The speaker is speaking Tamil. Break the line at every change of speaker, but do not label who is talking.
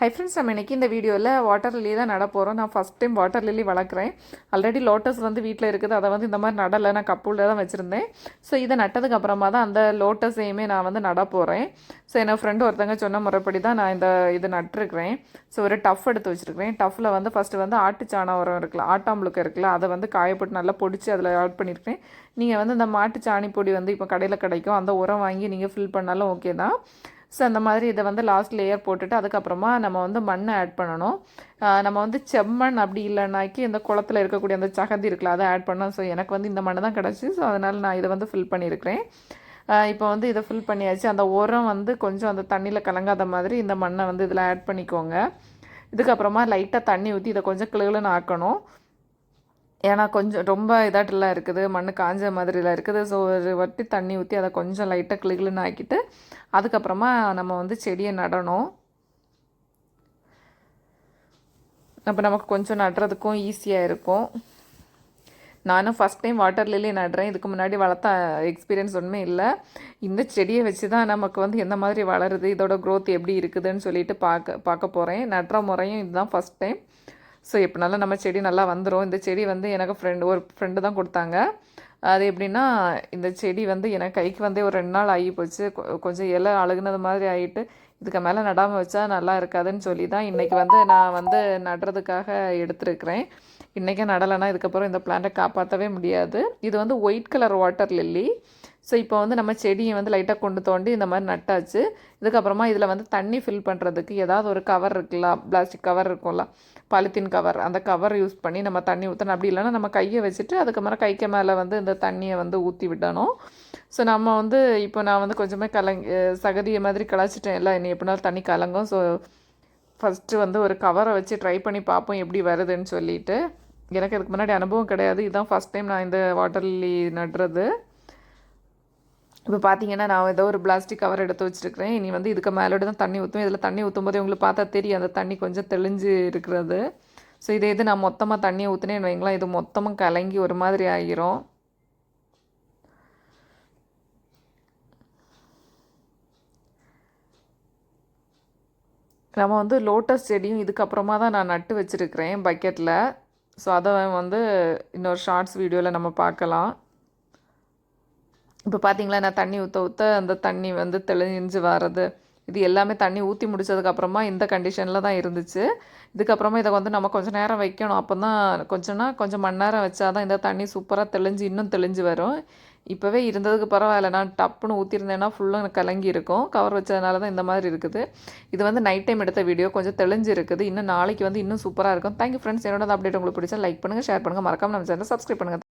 ஹை ஃப்ரெண்ட்ஸ் நம்ம இன்றைக்கி இந்த வீடியோவில் வாட்டர் லில்லி தான் நட போகிறோம் நான் ஃபஸ்ட் டைம் வாட்டர் லில்லி வளர்க்குறேன். ஆல்ரெடி லோட்டஸ் வந்து வீட்டில் இருக்குது. அதை வந்து இந்த மாதிரி நடலை நான் கப்பூலில் தான் வச்சுருந்தேன். ஸோ இதை நட்டதுக்கு அப்புறமா தான் அந்த லோட்டஸையுமே நான் வந்து நட போகிறேன் ஸோ என்னோடய ஃப்ரெண்டு ஒருத்தங்க சொன்ன முறைப்படி தான் நான் இந்த இது நட்டுருக்கிறேன். ஸோ ஒரு டஃப் எடுத்து வச்சுருக்கிறேன். டஃப்பில் வந்து ஃபஸ்ட்டு வந்து ஆட்டுச்சாண உரம் இருக்குல்ல ஆட்டாம்புழுக்க இருக்குல்ல அதை வந்து காயப்பட்டு நல்லா பொடிச்சு அதில் ஆட் பண்ணியிருக்கேன் நீங்கள் வந்து இந்த மாட்டு சாணி பொடி வந்து இப்போ கடையில் கிடைக்கும். அந்த உரம் வாங்கி நீங்கள் ஃபில் பண்ணாலும் ஓகே தான். ஸோ அந்த மாதிரி இதை வந்து லாஸ்ட் லேயர் போட்டுட்டு அதுக்கப்புறமா நம்ம வந்து மண்ணை ஆட் பண்ணணும். நம்ம வந்து செம்மண் அப்படி இல்லைனாக்கி இந்த குளத்துல இருக்கக்கூடிய அந்த சகதி இருக்குல்ல அதை ஆட் பண்ணோம் ஸோ எனக்கு வந்து இந்த மண்ணை தான் கிடச்சி. ஸோ அதனால் நான் இதை வந்து ஃபில் பண்ணியிருக்கிறேன். இப்போ வந்து இதை ஃபில் பண்ணியாச்சு. அந்த உரம் வந்து கொஞ்சம் அந்த தண்ணியில் கலங்காத மாதிரி இந்த மண்ணை வந்து இதில் ஆட் பண்ணிக்கோங்க. இதுக்கப்புறமா லைட்டாக தண்ணி ஊற்றி இதை கொஞ்சம் கிளுகிளுன்னு ஆக்கணும். ஏன்னா கொஞ்சம் ரொம்ப இதாட்டெல்லாம் இருக்குது மண் காஞ்ச மாதிரிலாம் இருக்குது. ஸோ ஒரு வட்டி தண்ணி ஊற்றி அதை கொஞ்சம் லைட்டாக கிளுகிளுன்னு ஆக்கிட்டு அதுக்கப்புறமா நம்ம வந்து செடியை நடணும். அப்போ நமக்கு கொஞ்சம் நடுறதுக்கும் ஈஸியாக இருக்கும். நானும் ஃபஸ்ட் டைம் வாட்டர் லில்லி நடுறேன். இதுக்கு முன்னாடி வளர்த்த எக்ஸ்பீரியன்ஸ் ஒன்றுமே இல்லை. இந்த செடியை வச்சு தான் நமக்கு வந்து எந்த மாதிரி வளருது இதோட க்ரோத் எப்படி இருக்குதுன்னு சொல்லிட்டு பார்க்க பார்க்க போகிறேன் நடுற முறையும் இதுதான் ஃபஸ்ட் டைம் ஸோ எப்படினாலும் நம்ம செடி நல்லா வந்துடும் இந்த செடி வந்து எனக்கு ஃப்ரெண்டு ஒரு ஃப்ரெண்டு தான் கொடுத்தாங்க. அது எப்படின்னா இந்த செடி வந்து எனக்கு கைக்கு வந்தே ஒரு ரெண்டு நாள் ஆகி போச்சு. கொஞ்சம் இலை அழுகுனது மாதிரி ஆகிட்டு இதுக்கு மேலே நடாமல் வச்சா நல்லா இருக்காதுன்னு சொல்லி தான் இன்றைக்கி வந்து நான் வந்து நடுறதுக்காக எடுத்திருக்கிறேன். இன்றைக்கே நடலைன்னா இதுக்கப்புறம் இந்த பிளான்ட்டை காப்பாற்றவே முடியாது. இது வந்து white colour water lily so இப்போ வந்து நம்ம செடியை வந்து லைட்டாக கொண்டு தோண்டி இந்த மாதிரி நட்டாச்சு. இதுக்கப்புறமா இதில் வந்து தண்ணி ஃபில் பண்ணுறதுக்கு ஏதாவது ஒரு கவர் இருக்குல்ல பிளாஸ்டிக் கவர் இருக்கும்ல பாலித்தீன் கவர் அந்த கவர் யூஸ் பண்ணி நம்ம தண்ணி ஊற்றணும் அப்படி இல்லைன்னா நம்ம கையை வச்சுட்டு அதுக்கப்புறம் கைக்கு மேலே வந்து இந்த தண்ணியை வந்து ஊற்றி விடணும். ஸோ நம்ம வந்து இப்போ நான் வந்து கொஞ்சமே கலங் சகதியை மாதிரி கலாச்சிட்டேன் இல்லை இனி எப்படினாலும் தண்ணி கலங்கும். ஸோ ஃபஸ்ட்டு வந்து ஒரு கவரை வச்சு ட்ரை பண்ணி பார்ப்போம் எப்படி வருதுன்னு சொல்லிட்டு. எனக்கு இதுக்கு முன்னாடி அனுபவம் கிடையாது. இதுதான் ஃபஸ்ட் டைம் நான் இந்த வாட்டர் லில்லி நடுறது. இப்போ பார்த்தீங்கன்னா நான் ஏதோ ஒரு பிளாஸ்டிக் கவர் எடுத்து வச்சுருக்கிறேன். இனி வந்து இதுக்கு மேலோட தான் தண்ணி ஊற்றும் இதில் தண்ணி ஊற்றும்போது உங்களுக்கு பார்த்தா தெரியும். அந்த தண்ணி கொஞ்சம் தெளிஞ்சு இருக்கிறது. ஸோ இதே இது நான் மொத்தமாக தண்ணியை ஊற்றுனேன் வைங்களேன். இது மொத்தமாக கலங்கி ஒரு மாதிரி ஆகிரும் நம்ம வந்து லோட்டஸ் செடியும் இதுக்கப்புறமா தான் நான் நட்டு வச்சுருக்கிறேன் பக்கெட்டில் ஸோ அதை வந்து இன்னொரு ஷார்ட்ஸ் வீடியோவில் நம்ம பார்க்கலாம். இப்போ பார்த்தீங்களா நான் தண்ணி ஊற்ற ஊற்ற அந்த தண்ணி வந்து தெளிஞ்சு வர்றது. இது எல்லாமே தண்ணி ஊற்றி முடிச்சதுக்கப்புறமா இந்த கண்டிஷனில் தான் இருந்துச்சு. இதுக்கப்புறமா இதை வந்து நம்ம கொஞ்சம் நேரம் வைக்கணும். அப்போ தான் கொஞ்சம்னா கொஞ்சம் மணி நேரம் வச்சா தான் இந்த தண்ணி சூப்பராக தெளிஞ்சு இன்னும் தெளிஞ்சு வரும். இப்போவே இருந்ததுக்கு பரவாயில்ல. நான் டப்புன்னு ஊற்றிருந்தேன்னா ஃபுல்லாக எனக்கு கலங்கி இருக்கும் கவர் வச்சதுனால தான் இந்த மாதிரி இருக்குது. இது வந்து நைட் டைம் எடுத்த வீடியோ கொஞ்சம் தெளிஞ்சு இருக்குது இன்னும் நாளைக்கு வந்து இன்னும் சூப்பராக இருக்கும். தேங்க்யூ ஃப்ரெண்ட்ஸ் என்னோட அப்டேட் உங்களுக்கு பிடிச்சா லைக் பண்ணுங்கள் ஷேர் பண்ணுங்கள் மறக்காமல் நம்ம சேனல் சப்ஸ்கிரைப் பண்ணுங்கள்